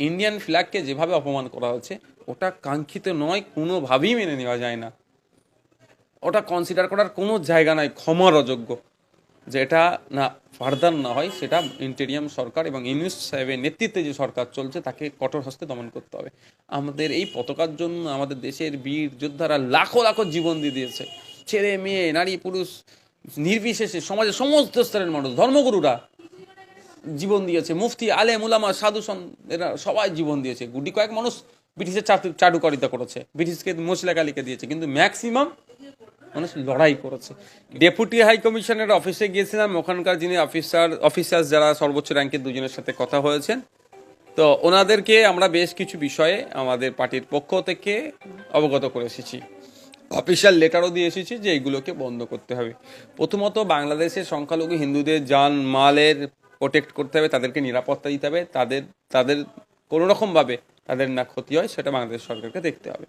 Indian ফ্ল্যাগকে যেভাবে অপমান করা হচ্ছে ওটা কাঙ্ক্ষিত নয়, কোনোভাবেই মেনে নেওয়া যায় না। ওটা কনসিডার করার কোনো জায়গা নাই, ক্ষমার অযোগ্য। যেটা না ফার্দার না হয়, সেটা ইন্টেরিয়াম সরকার এবং ইউনিস সাহেবের নেতৃত্বে যে সরকার চলছে, তাকে কঠোর হস্তে দমন করতে হবে। আমাদের এই পতাকার জন্য আমাদের দেশের বীর যোদ্ধারা লাখো লাখো জীবন দিয়ে দিয়েছে। ছেলে, মেয়ে, নারী, পুরুষ, নির্বিশেষে সমাজের সমস্ত স্তরের মানুষ, ধর্মগুরুরা জীবন দিয়েছে। মুফতি আলে মুলামা সাধু এরা সবাই জীবন দিয়েছে। গুটি কয়েক মানুষ ব্রিটিশের চাটু, চাটুকারিতা করেছে। ব্রিটিশকে মশলাকালিকে দিয়েছে। কিন্তু ম্যাক্সিমাম মানুষ লড়াই করেছে। ডেপুটি হাই কমিশনের অফিসে গিয়েছিলাম। ওখানকার যিনি অফিসার অফিসার যারা সর্বোচ্চ র্যাঙ্কের দুজনের সাথে কথা হয়েছেন। তো ওনাদেরকে আমরা বেশ কিছু বিষয়ে আমাদের পার্টির পক্ষ থেকে অবগত করে এসেছি। অফিসিয়াল লেটারও দিয়ে এসেছি যে এইগুলোকে বন্ধ করতে হবে। প্রথমত বাংলাদেশের সংখ্যালঘু হিন্দুদের যান মালের প্রোটেক্ট করতে হবে, তাদেরকে নিরাপত্তা দিতে হবে, তাদের তাদের কোনো রকমভাবে তাদের না ক্ষতি হয়, সেটা বাংলাদেশ সরকারকে দেখতে হবে।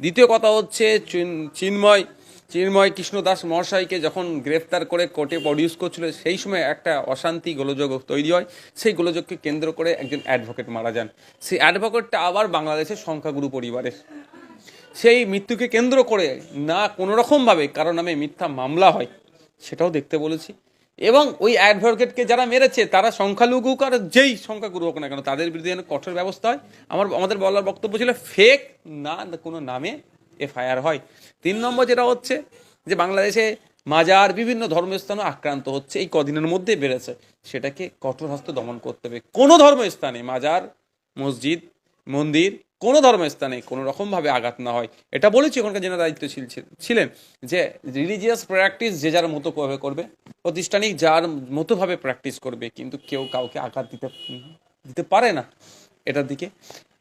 দ্বিতীয় কথা হচ্ছে চিন- চিন্ময় চিন্ময় কৃষ্ণ দাস মহাশয়কে যখন গ্রেফতার করে কোর্টে প্রডিউস করছিল, সেই সময় একটা অশান্তি গোলযোগ তৈরি হয়, সেই গোলযোগকে কেন্দ্র করে একজন অ্যাডভোকেট মারা যান। সেই অ্যাডভোকেটটা আবার বাংলাদেশের সংখ্যাগুরু পরিবারের। সেই মৃত্যুকে কেন্দ্র করে না কোনো রকমভাবে কারও নামে মিথ্যা মামলা হয়, সেটাও দেখতে বলেছি। এবং ওই অ্যাডভোকেটকে যারা মেরেছে, তারা সংখ্যালঘু আর যেই সংখ্যাগুরু হোক না কেন, তাদের বিরুদ্ধে যেন কঠোর ব্যবস্থা হয়। আমার, আমাদের বলার বক্তব্য ছিল ফেক না, কোনো নামে এফআইআর হয়। তিন নম্বর যেটা হচ্ছে, যে বাংলাদেশে মাজার, বিভিন্ন ধর্মস্থানও আক্রান্ত হচ্ছে, এই কদিনের মধ্যে বেড়েছে। সেটাকে কঠোর হস্তে দমন করতে হবে। কোনো ধর্মস্থানে মাজার, মসজিদ, মন্দির কোনো ধর্মস্থানে কোনো রকমভাবে আঘাত না হয়। এটা বলেছি ওখানকার জেনারেল দায়িত্ব ছিলেন যে রিলিজিয়াস প্র্যাকটিস যে যার মতো ভাবে করবে, প্রতিষ্ঠানিক যার মতোভাবে প্র্যাকটিস করবে, কিন্তু কেউ কাউকে আঘাত দিতে দিতে পারে না এটার দিকে।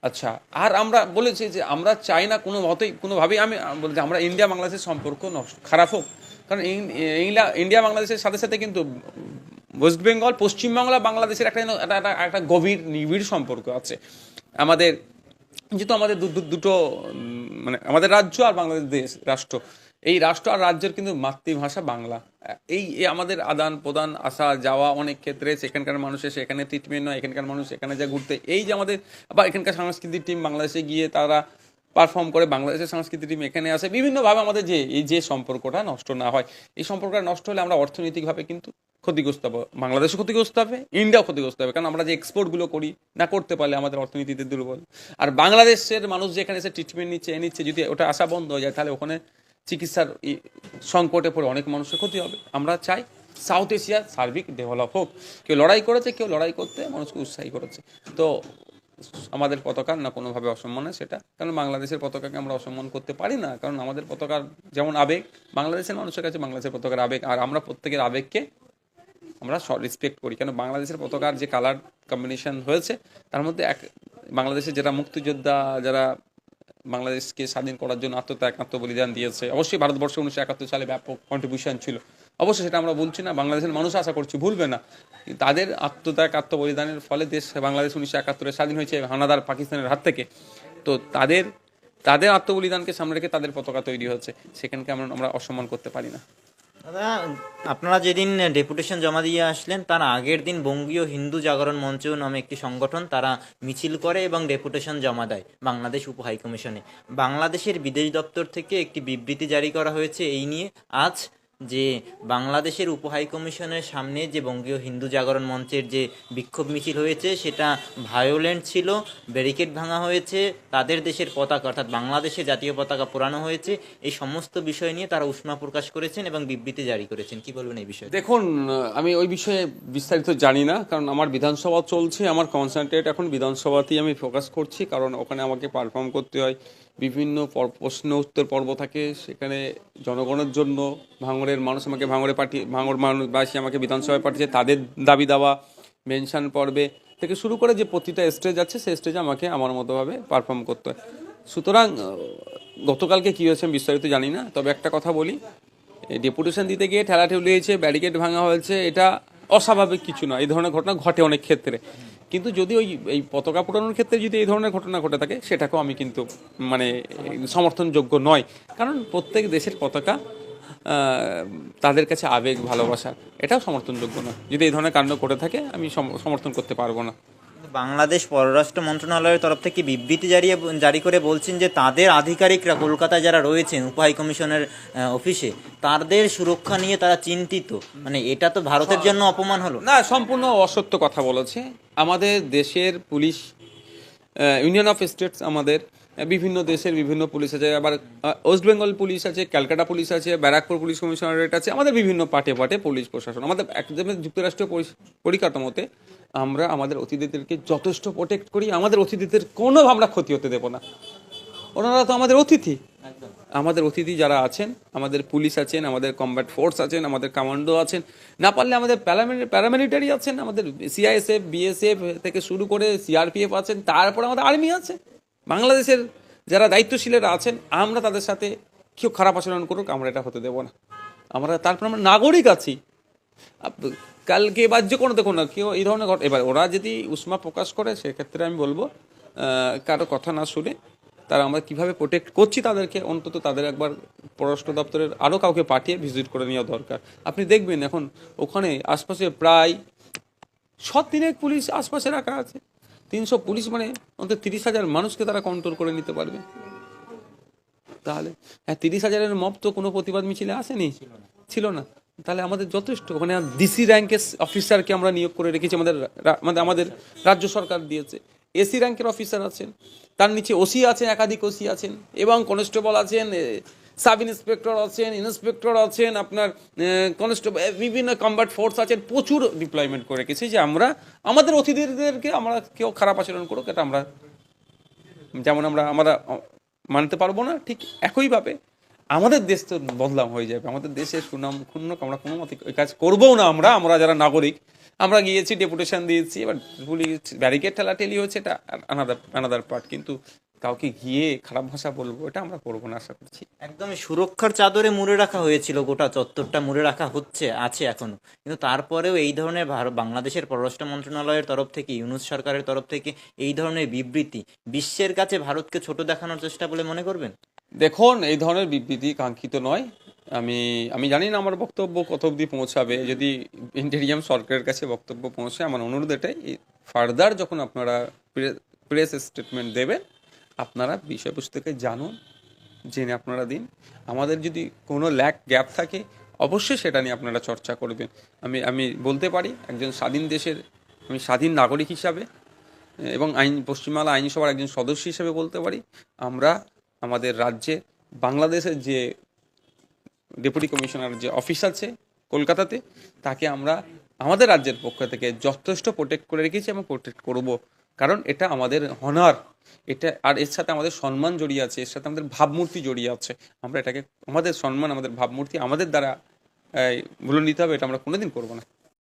আচ্ছা আর আমরা বলেছি যে আমরা চাই না কোনো মতেই, কোনোভাবেই আমি বলছি আমরা ইন্ডিয়া বাংলাদেশের সম্পর্ক নষ্ট, খারাপ হোক। কারণ ইন- ইন্ডিয়া বাংলাদেশের সাথে সাথে কিন্তু ওয়েস্ট বেঙ্গল, পশ্চিমবাংলা, বাংলাদেশের একটা একটা গভীর, নিবিড় সম্পর্ক আছে। আমাদের যেহেতু আমাদের দুটো মানে আমাদের রাজ্য আর বাংলাদেশ দেশ, রাষ্ট্র। এই রাষ্ট্র আর রাজ্যের কিন্তু মাতৃভাষা বাংলা। এই এই আমাদের আদান প্রদান, আসা যাওয়া অনেক ক্ষেত্রে সেখানকার মানুষের সেখানে ট্রিটমেন্ট নয়, এখানকার মানুষ এখানে যা ঘুরতে। এই যে আমাদের আবার এখানকার সাংস্কৃতিক টিম বাংলাদেশে গিয়ে তারা পারফর্ম করে বাংলাদেশের সংস্কৃতি টিম এখানে আসে। বিভিন্নভাবে আমাদের যে, এই যে সম্পর্কটা নষ্ট না হয়, এই সম্পর্কটা নষ্ট হলে আমরা অর্থনৈতিকভাবে কিন্তু ক্ষতিগ্রস্ত হব। বাংলাদেশও ক্ষতিগ্রস্ত হবে, ইন্ডিয়াও ক্ষতিগ্রস্ত হবে। কারণ আমরা যে এক্সপোর্টগুলো করি, না করতে পারলে আমাদের অর্থনীতিতে দুর্বল। আর বাংলাদেশের মানুষ যেখানে এসে ট্রিটমেন্ট নিচ্ছে, এ নিচ্ছে, যদি ওটা আসা বন্ধ হয়ে যায়, তাহলে ওখানে চিকিৎসার সংকটে পড়ে অনেক মানুষের ক্ষতি হবে। আমরা চাই সাউথ এশিয়া সার্বিক ডেভেলপ হোক। কেউ লড়াই করেছে, কেউ লড়াই করতে মানুষকে উৎসাহী করেছে। তো আমাদের পতাকা না কোনোভাবে অসম্মান হয় সেটা। কারণ বাংলাদেশের পতাকাকে আমরা অসম্মান করতে পারি না, কারণ আমাদের পতাকার যেমন আবেগ, বাংলাদেশের মানুষের কাছে বাংলাদেশের পতাকার আবেগ, আর আমরা প্রত্যেকের আবেগকে আমরা রেসপেক্ট করি। কেন? বাংলাদেশের পতাকার যে কালার কম্বিনেশন হয়েছে, তার মধ্যে এক বাংলাদেশের যারা মুক্তিযোদ্ধা, যারা বাংলাদেশকে স্বাধীন করার জন্য আত্মত্যাগ, আত্মবলিদান দিয়েছে, অবশ্যই ভারতবর্ষ উনিশশো একাত্তর সালে ব্যাপক কন্ট্রিবিউশন ছিল। অবশ্যই সেটা আমরা বলছি না, বাংলাদেশের মানুষ আশা করছি ভুলবে না। তাদের আত্মত্যাগ, আত্মবলিদানের ফলে দেশ, বাংলাদেশ উনিশশো একাত্তরে স্বাধীন হয়েছে হানাদার পাকিস্তানের হাত থেকে। তো তাদের তাদের আত্মবলিদানকে সামনে রেখে তাদের পতাকা তৈরি হচ্ছে, সেখানকে আমরা আমরা অসম্মান করতে পারি না। দাদা, আপনারা যেদিন ডেপুটেশন জমা দিয়ে আসলেন, তার আগের দিন বঙ্গীয় হিন্দু জাগরণ মঞ্চ নামে একটি সংগঠন তারা মিছিল করে এবং ডেপুটেশন জমা দেয় বাংলাদেশ উপ হাইকমিশনে। বাংলাদেশের বিদেশ দপ্তর থেকে একটি বিবৃতি জারি করা হয়েছে এই নিয়ে। আজ যে বাংলাদেশের উপ হাইকমিশনের সামনে যে বঙ্গীয় হিন্দু জাগরণ মঞ্চের যে বিক্ষোভ মিছিল হয়েছে, সেটা ভায়োলেন্ট ছিল, ব্যারিকেড ভাঙা হয়েছে, তাদের দেশের পতাকা অর্থাৎ বাংলাদেশের জাতীয় পতাকা পোড়ানো হয়েছে। এই সমস্ত বিষয় নিয়ে তারা উষ্মা প্রকাশ করেছেন এবং বিবৃতি জারি করেছেন। কি বলবেন এই বিষয়ে? দেখুন, আমি ওই বিষয়ে বিস্তারিত জানি না, কারণ আমার বিধানসভা চলছে, আমার কনসেন্ট্রেট এখন বিধানসভাতেই আমি ফোকাস করছি, কারণ ওখানে আমাকে পারফর্ম করতে হয়। বিভিন্ন পর- প্রশ্ন, উত্তর পর্ব থাকে। সেখানে জনগণের জন্য ভাঙড়ের মানুষ আমাকে ভাঙড়ে পাঠিয়ে ভাঙড় মানুষবাসী আমাকে বিধানসভায় পাঠিয়েছে। তাদের দাবি দাওয়া, মেনশন পর্বে থেকে শুরু করে যে প্রতিটা স্টেজ আছে, সেই স্টেজে আমাকে আমার মতোভাবে পারফর্ম করতে হয়। সুতরাং গতকালকে কী হয়েছে আমি বিস্তারিত জানি না। তবে একটা কথা বলি ডেপুটেশন দিতে গিয়ে ঠেলাঠেলি হয়েছে ব্যারিকেড ভাঙা হয়েছে, এটা অস্বাভাবিক কিছু না এই ধরনের ঘটনা ঘটে অনেক ক্ষেত্রে। কিন্তু যদি ওই এই পতাকা পোড়ানোর ক্ষেত্রে যদি এই ধরনের ঘটনা ঘটে থাকে সেটাকেও আমি কিন্তু মানে সমর্থনযোগ্য নয়। কারণ প্রত্যেক দেশের পতাকা তাদের কাছে আবেগ ভালোবাসা এটাও সমর্থনযোগ্য নয়। যদি এই ধরনের কাণ্ড ঘটে থাকে আমি সম- সমর্থন করতে পারব না। বাংলাদেশ পররাষ্ট্র মন্ত্রণালয়ের তরফ থেকে বিবৃতি জারি জারি করে বলছেন যে তাদের আধিকারিকরা কলকাতায় যারা রয়েছেন উপহাই কমিশনের অফিসে তাদের সুরক্ষা নিয়ে তারা চিন্তিত। মানে এটা তো ভারতের জন্য অপমান হলো। না সম্পূর্ণ অসত্য কথা বলেছে। আমাদের দেশের পুলিশ ইউনিয়ন অফ স্টেটস আমাদের বিভিন্ন দেশের বিভিন্ন পুলিশ আছে, আবার ওয়েস্ট বেঙ্গল পুলিশ আছে ক্যালকাটা পুলিশ আছে ব্যারাকপুর পুলিশ কমিশনারেট আছে, আমাদের বিভিন্ন পাটে পাটে পুলিশ প্রশাসন। আমাদের একদম যুক্তরাষ্ট্রীয় পরি- পরিকাঠামোতে আমরা আমাদের অতিথিদেরকে যথেষ্ট প্রোটেক্ট করি, আমাদের অতিথিদের কোনো আমরা ক্ষতি হতে দেবো না। ওনারা তো আমাদের অতিথি। আমাদের অতিথি যারা আছেন আমাদের পুলিশ আছেন আমাদের কম্ব্যাট ফোর্স আছেন আমাদের কমান্ডো আছেন। না পারলে আমাদের প্যারামিলিটারি আছেন আমাদের সিআইএসএফ বিএসএফ থেকে শুরু করে সিআরপিএফ আছেন তারপর আমাদের আর্মি আছে। বাংলাদেশের যারা দায়িত্বশীলেরা আছেন আমরা তাদের সাথে কেউ খারাপ আচরণ করুক আমরা এটা হতে দেবো না। আমরা তারপর আমরা নাগরিক আছি। কালকে এবার যে কোনো দেখুন না কেউ এই ধরনের ঘট- এবার ওরা যদি উষ্মা প্রকাশ করে সেক্ষেত্রে আমি বলব কারও কথা না শুনে তারা আমরা কীভাবে প্রোটেক্ট করছি তাদেরকে, অন্তত তাদের একবার পররাষ্ট্র দপ্তরের আরও কাউকে পাঠিয়ে ভিজিট করে নেওয়া দরকার। আপনি দেখবেন এখন ওখানে আশপাশে প্রায় সব দিনের পুলিশ আশপাশে রাখা আছে। তিনশো পুলিশ মানে অন্তত তিরিশ হাজার মানুষকে তারা কন্ট্রোল করে নিতে পারবে। তাহলে হ্যাঁ তিরিশ হাজারের মপ তো কোনো প্রতিবাদ মিছিলে আসেনি। ছিল না। তাহলে আমাদের যথেষ্ট। ওখানে ডিসি র্যাঙ্কের অফিসারকে আমরা নিয়োগ করে রেখেছি, আমাদের রা- মানে আমাদের রাজ্য সরকার দিয়েছে। এসি র্যাঙ্কের অফিসার আছেন, তার নিচে ওসি আছেন, একাধিক ওসি আছেন, এবং কনস্টেবল আছেন সাব ইন্সপেক্টর আছেন ইন্সপেক্টর আছেন, আপনার কনস্টেবল বিভিন্ন কম্বাট ফোর্স আছেন, প্রচুর ডিপ্লয়মেন্ট করে রেখেছি যে আমরা, আমাদের অতিথিদেরকে আমরা কেউ খারাপ আচরণ করুক, এটা আমরা, যেমন আমরা আমরা মানতে পারব না, ঠিক একইভাবে আমাদের দেশ তো বদলাম হয়ে যাবে। আমাদের দেশের সুনাম ক্ষুণ্ণ, আমরা কোনো মতে ওই কাজ করবোও না আমরা আমরা যারা নাগরিক। আমরা গিয়েছি ডেপুটেশন দিয়েছি, এবার পুলিশ ব্যারিকেড ঠেলাঠেলি হচ্ছে এটা আনাদার আনাদার পার্ট কিন্তু কাউকে গিয়ে খারাপ ভাষা বলব, এটা আমরা করব না আশা করছি। একদমই সুরক্ষার চাদরে মুড়ে রাখা হয়েছিল, গোটা চত্বরটা মুড়ে রাখা হচ্ছে, আছে এখনও। কিন্তু তারপরেও এই ধরনের বাংলাদেশের পররাষ্ট্র মন্ত্রণালয়ের তরফ থেকে, ইউনুস সরকারের তরফ থেকে এই ধরনের বিবৃতি, বিশ্বের কাছে ভারতকে ছোট দেখানোর চেষ্টা বলে মনে করবেন? দেখুন, এই ধরনের বিবৃতি কাঙ্ক্ষিত নয়। আমি আমি জানি না আমার বক্তব্য কত অবধি পৌঁছাবে। যদি ইন্টেরিয়াম সরকারের কাছে বক্তব্য পৌঁছে আমার অনুরোধ এটাই ফার্দার যখন আপনারা প্রেস স্টেটমেন্ট দেবেন, আপনারা বিষয়বস্তুকে জানুন, জেনে আপনারা দিন। আমাদের যদি কোনো ল্যাক গ্যাপ থাকে, অবশ্যই সেটা নিয়ে আপনারা চর্চা করবেন। আমি আমি বলতে পারি, একজন স্বাধীন দেশের, আমি স্বাধীন নাগরিক হিসাবে, এবং আইন, পশ্চিমবাংলা আইনসভার একজন সদস্য হিসেবে বলতে পারি, আমরা আমাদের রাজ্যে, বাংলাদেশের যে ডেপুটি কমিশনার যে অফিস আছে কলকাতাতে, তাকে আমরা আমাদের রাজ্যের পক্ষ থেকে যথেষ্ট প্রোটেক্ট করে রেখেছি এবং প্রোটেক্ট করব। কারণ এটা আমাদের হনার এটা, আর এর সাথে আমাদের সম্মান জড়িয়ে আছে, এর সাথে আমাদের ভাবমূর্তি জড়িয়ে আছে। আমরা এটাকে, আমাদের সম্মান, আমাদের ভাবমূর্তি আমাদের দ্বারা ভুলে নিতে হবে, এটা আমরা কোনোদিন করব না।